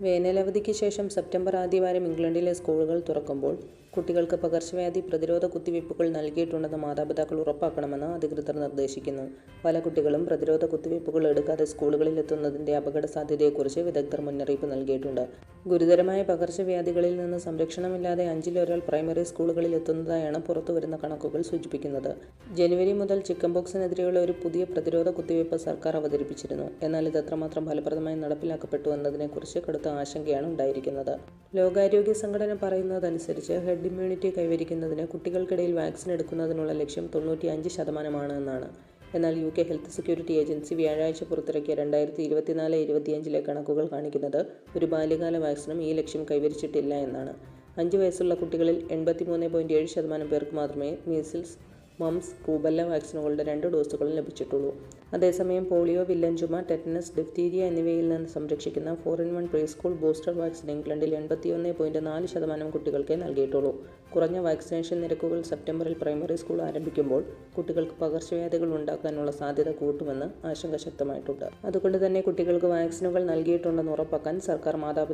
വേനലവധിക്ക് ശേഷം സെപ്റ്റംബർ ആദ്യവാരം ഇംഗ്ലണ്ടിലെ സ്കൂളുകൾ തുറക്കുമ്പോൾ കുട്ടികൾക്ക് പകർച്ചവ്യാധി പ്രതിരോധ കുത്തിവയ്പ്പുകൾ നൽകിയിട്ടുണ്ടെന്ന് മാതാപിതാക്കൾ ഉറപ്പാക്കണമെന്ന് അധികൃതർ നിർദ്ദേശിക്കുന്നു. പല കുട്ടികളും പ്രതിരോധ കുത്തിവയ്പ്പുകൾ എടുക്കാതെ സ്കൂളുകളിൽ എത്തുന്നതിന്റെ അപകട സാധ്യതയെക്കുറിച്ച് വിദഗ്ധർ മുന്നറിയിപ്പ് നൽകിയിട്ടുണ്ട്. ഗുരുതരമായ പകർച്ചവ്യാധികളിൽ നിന്ന് സംരക്ഷണമില്ലാതെ അഞ്ചിലൊരാൾ പ്രൈമറി സ്കൂളുകളിൽ എത്തുന്നതായാണ് പുറത്തുവരുന്ന കണക്കുകൾ സൂചിപ്പിക്കുന്നത്. ജനുവരി മുതൽ ചിക്കൻ ബോക്സിനെതിരെയുള്ള ഒരു പുതിയ പ്രതിരോധ കുത്തിവയ്പ്പ് സർക്കാർ അവതരിപ്പിച്ചിരുന്നു. എന്നാൽ ഇത് എത്രമാത്രം ഫലപ്രദമായി നടപ്പിലാക്കപ്പെട്ടു എന്നതിനെക്കുറിച്ച് കടുത്ത ആശങ്കയാണ് ഉണ്ടായിരിക്കുന്നത്. ലോകാരോഗ്യ സംഘടന പറയുന്നതനുസരിച്ച് ഹെഡ് ഇമ്മ്യൂണിറ്റി കൈവരിക്കുന്നതിന് കുട്ടികൾക്കിടയിൽ വാക്സിൻ എടുക്കുന്നതിനുള്ള ലക്ഷ്യം തൊണ്ണൂറ്റി അഞ്ച് ശതമാനമാണ് എന്നാണ്. എന്നാൽ U K health security agency വ്യാഴാഴ്ച പുറത്തിറക്കിയ രണ്ടായിരത്തി ഇരുപത്തിനാല് ഇരുപത്തിയഞ്ചിലെ കണക്കുകൾ കാണിക്കുന്നത് ഒരു ബാല്യകാല വാക്സിനും ഈ ലക്ഷ്യം കൈവരിച്ചിട്ടില്ല എന്നാണ്. അഞ്ച് വയസ്സുള്ള കുട്ടികളിൽ എൺപത്തിമൂന്ന് പോയിന്റ് ഏഴ് ശതമാനം പേർക്ക് മാത്രമേ മീസിൽസ് മംസ് റൂബല്ല വാക്സിനുകളുടെ രണ്ട് ഡോസുകളും ലഭിച്ചിട്ടുള്ളൂ. അതേസമയം പോളിയോ വില്ലൻ ടെറ്റനസ് ഡിഫ്തീരിയ എന്നിവയിൽ നിന്ന് സംരക്ഷിക്കുന്ന four in one preschool booster vaccine ഇംഗ്ലണ്ടിൽ എൺപത്തിയൊന്ന് പോയിന്റ് നാല് ശതമാനം കുട്ടികൾക്കേ നൽകിയിട്ടുള്ളൂ. കുറഞ്ഞ വാക്സിനേഷൻ നിരക്കുകൾ സെപ്റ്റംബറിൽ പ്രൈമറി സ്കൂൾ ആരംഭിക്കുമ്പോൾ കുട്ടികൾക്ക് പകർച്ചവ്യാധികൾ ഉണ്ടാക്കാനുള്ള സാധ്യത കൂട്ടുമെന്ന് ആശങ്ക ശക്തമായിട്ടുണ്ട്. അതുകൊണ്ട് തന്നെ കുട്ടികൾക്ക് വാക്സിനുകൾ നൽകിയിട്ടുണ്ടെന്ന് ഉറപ്പാക്കാൻ സർക്കാർ മാതാപിതാക്കൾ